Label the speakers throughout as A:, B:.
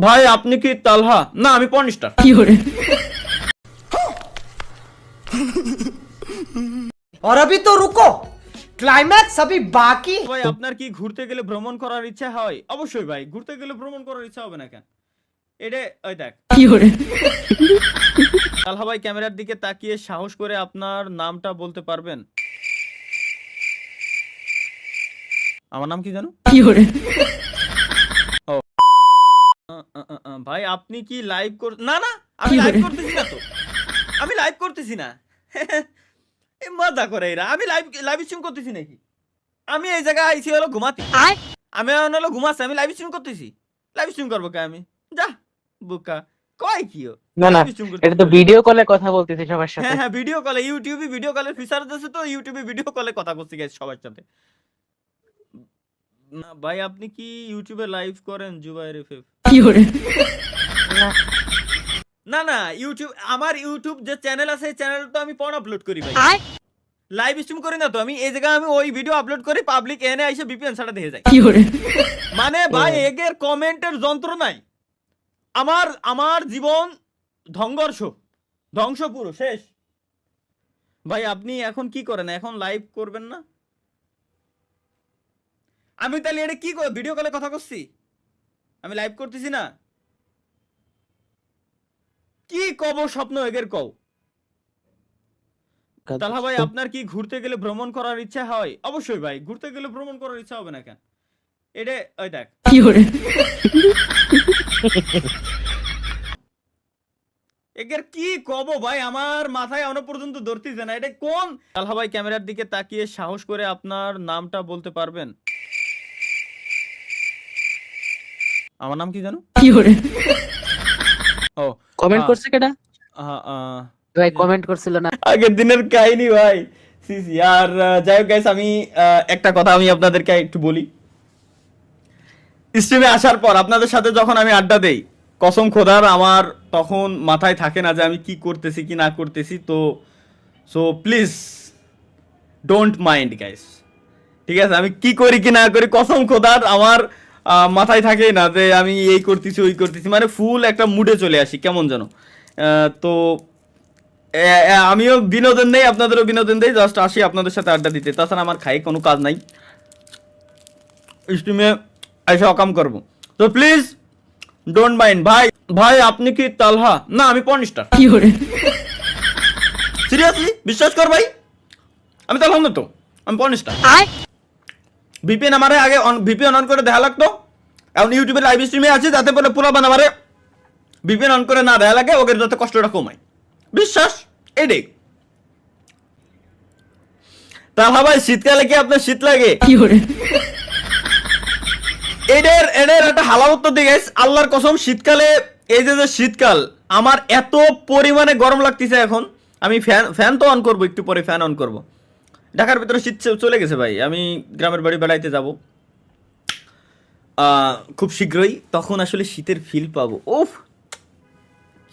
A: ভাই আপনি কি তালহা না আমি পর্নিস্টার
B: और अभी तो रुको क्लाइमैक्स अभी बाकी है।
A: ভাই আপনার কি ঘুরতে গেলে ভ্রমণ করার ইচ্ছা হয় অবশ্যই ভাই ঘুরতে গেলে ভ্রমণ করার ইচ্ছা হবে না কেন এটা ওই দেখ তালহা ভাই ক্যামেরার দিকে তাকিয়ে সাহস করে আপনার নামটা বলতে পারবেন আমার নাম কি জানো ও আ, আ, আ, আ, ভাই আপনি কি লাইভ কর না না আমি লাইভ করতেছি না তো। আমি লাইভ করতেছি না। এ মজা করে এরা। আমি লাইভ লাইভ স্ট্রিম করতেছি নাকি? আমি এই জায়গায় আইছি হলো ঘুমাতে। আমি হলো ঘুমাচ্ছি আমি লাইভ স্ট্রিম করতেছি। লাইভ স্ট্রিম করব কে আমি? যা বুকা। কয় কি?
C: না না। এটা তো ভিডিও কলে কথা বলতেছি সবার সাথে।
A: হ্যাঁ হ্যাঁ ভিডিও কলে ইউটিউবে ভিডিও কলের ফিচার আছে তো ইউটিউবে ভিডিও কলে কথা করছি গাইস সবার সাথে। না ভাই আপনি কি ইউটিউবে লাইভ করেন জুবাইর এফএফ না না ইউটিউব আমার ইউটিউব যে চ্যানেল আছে এই চ্যানেল তো আমি পণ আপলোড করি ভাই। লাইভ স্ট্রিম করি না তো আমি এই জায়গায় আমি ওই ভিডিও আপলোড করি পাবলিক এনে এসে বিপিএন সাটা দেখে যায়। মানে ভাই এগের কমেন্টের যন্ত্র নাই। আমার আমার জীবন ধ্বংস ধ্বংস পুরো শেষ। ভাই আপনি এখন কি করেন? এখন লাইভ করবেন না? আমি তাহলে এটা কি ভিডিও কলে কথা করছি? আমি লাইভ করতেছি না। কি কব স্বপ্ন এগের কও? তাহলে ভাই আপনার কি ঘুরতে গেলে ভ্রমণ করার ইচ্ছা হয়? অবশ্যই ভাই ঘুরতে গেলে ভ্রমণ করার ইচ্ছা হবে না কেন? এটা ওই দেখ। এগের কি কব ভাই আমার মাথায় এখনও পর্যন্ত ধরতেছে না। এটা কোন? তালহা ভাই ক্যামেরার দিকে তাকিয়ে সাহস করে আপনার নামটা বলতে পারবেন? আমার নাম কি জানো? ও
C: কমেন্ট করছে
A: আহ,
C: ভাই কমেন্ট করছিল না।
A: আগের দিনের কাহিনী ভাই। সি সি আর যাই হোক গাইস আমি একটা কথা আমি আপনাদেরকে একটু বলি। স্ট্রিমে আসার পর আপনাদের সাথে যখন আমি আড্ডা দেই কসম খোদার আমার তখন মাথায় থাকে না যে আমি কি করতেছি কি না করতেছি। তো so please don't mind guys ঠিক আছে আমি কি করি কি না করি কসম খোদার আমার মাথায় থাকে না যে আমি এই করতেছি ওই করতেছি। মানে ফুল একটা মুডে চলে আসি কেমন যেন। তো আমিও বিনোদন নেই আপনাদেরও বিনোদন দেই। জাস্ট আসি আপনাদের সাথে আড্ডা দিতে। তাছাড়া আমার খাই কোনো কাজ নাই। স্ট্রিমে এসে অকাম করব। তো প্লিজ ডোন্ট মাইন্ড ভাই ভাই আপনি কি তালহা? না আমি পর্নিস্টার সিরিয়াসলি বিশ্বাস কর ভাই। আমি তালহা না তো আমি পর্ন পর্নিস্টার ভিপিএন আমারে আগে ভিপিএন অন করে দেখা লাগতো। এখন ইউটিউবে লাইভ স্ট্রিমে আছে যাতে বলে পুরো বানাবারে ভিপিএন অন করে না দেখা লাগে ওকে যাতে কষ্টটা কমায়। বিশ্বাস? এটাই। তাহলে ভাই শীতকালে কি আপনার শীত লাগে? এদের এদের একটা হালামত তো দিকে আল্লাহর কসম শীতকালে এই যে যে শীতকাল আমার এত পরিমাণে গরম লাগতেছে এখন। আমি ফ্যান ফ্যান তো অন করব একটু পরে ফ্যান অন করব। ঢাকার ভিতরে শীত চলে গেছে ভাই। আমি গ্রামের বাড়ি বেড়াইতে যাব। খুব শীঘ্রই তখন আসলে শীতের ফিল পাবো। ওফ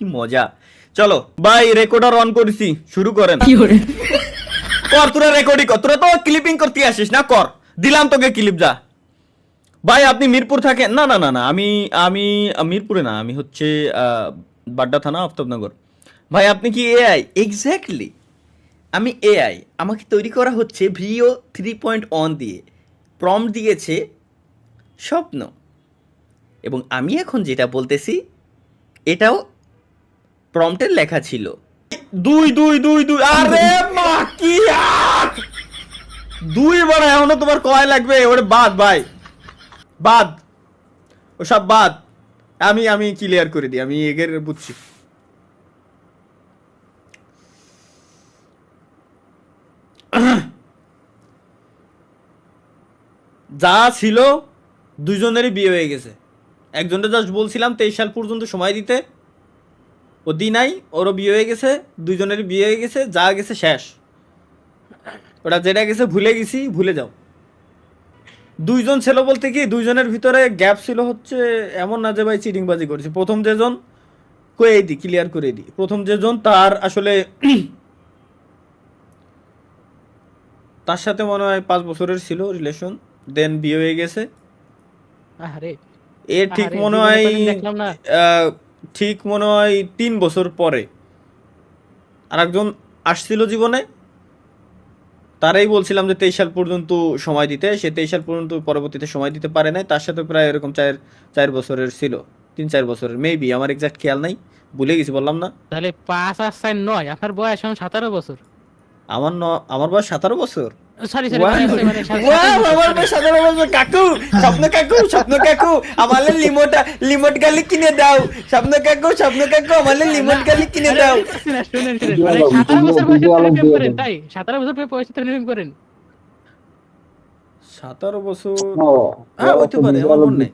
A: কি মজা। চলো ভাই রেকর্ডার অন করেছি শুরু করেন। কর? তোরা রেকর্ডিং কর। তোরা তো ক্লিপিং করতে আসিস না কর। দিলাম তোকে ক্লিপ যা। ভাই আপনি মিরপুর থাকেন? না না না না আমি আমি মিরপুরে না আমি হচ্ছে আহ, বাড্ডা থানা আফতাবনগর। ভাই আপনি কি এআই এক্স্যাক্টলি আমি এআই আমাকে তৈরি করা হচ্ছে ভিও থ্রি পয়েন্ট ওয়ান দিয়ে। প্রম দিয়েছে স্বপ্ন। এবং আমি এখন যেটা বলতেছি, এটাও প্রম্পটের লেখা ছিল। দুই দুই দুই দুই, আরে মা, কি দুই বার এখনও তোমার কয় লাগবে? ওরে বাদ ভাই। বাদ। ওসব বাদ। আমি আমি ক্লিয়ার করে দিই, আমি এগের বুঝছি। যা ছিল, দুইজনেরই বিয়ে হয়ে গেছে। একজনটা জাস্ট বলছিলাম, তেইশ সাল পর্যন্ত সময় দিতে। ও দি নাই, ওরও বিয়ে হয়ে গেছে, দুইজনেরই বিয়ে হয়ে গেছে, যা গেছে শেষ। ওটা যেটা গেছে ভুলে গেছি, ভুলে যাও। দুইজন ছিল বলতে কি, দুইজনের ভিতরে গ্যাপ ছিল হচ্ছে এমন না যে ভাই চিটিংবাজি করেছে। প্রথম যেজন কয়ে দি ক্লিয়ার করে দিই প্রথম যেজন তার আসলে তার সাথে মনে হয় পাঁচ বছরের ছিল রিলেশন দেন বিয়ে হয়ে গেছে।
C: আরে
A: এর ঠিক মনে হয়। ঠিক মনে হয় তিন বছর পরে আর একজন আসছিল জীবনে। তারাই বলছিলাম যে তেইশ সাল পর্যন্ত সময় দিতে সে তেইশ সাল পর্যন্ত পরবর্তীতে সময় দিতে পারে নাই। তার সাথে প্রায় এরকম চার চার বছরের ছিল তিন চার বছরের মেবি আমার এক্সাক্ট খেয়াল নাই। ভুলে গেছি বললাম না।
C: তাহলে পাঁচ আর চার নয় আপনার বয়স এখন সতেরো বছর।
A: আমার ন আমার বয়স সতেরো বছর।
C: Sorry
A: Wow! Wow, আমার বয়স সতেরো বছর কাকু স্বপ্ন কাকু স্বপ্ন কাকু আমালে লিমোট লিমোট গালি কিনে দাও। স্বপ্ন কাকু স্বপ্ন কাকু আমালে লিমোট গালি কিনে দাও।
C: সতেরো বছর বয়সে প্রেম করেন তাই? সতেরো বছর বয়সে প্রেম করেন।
A: সতেরো বছর হ্যাঁ হইতে পারে আমার মনে নেই।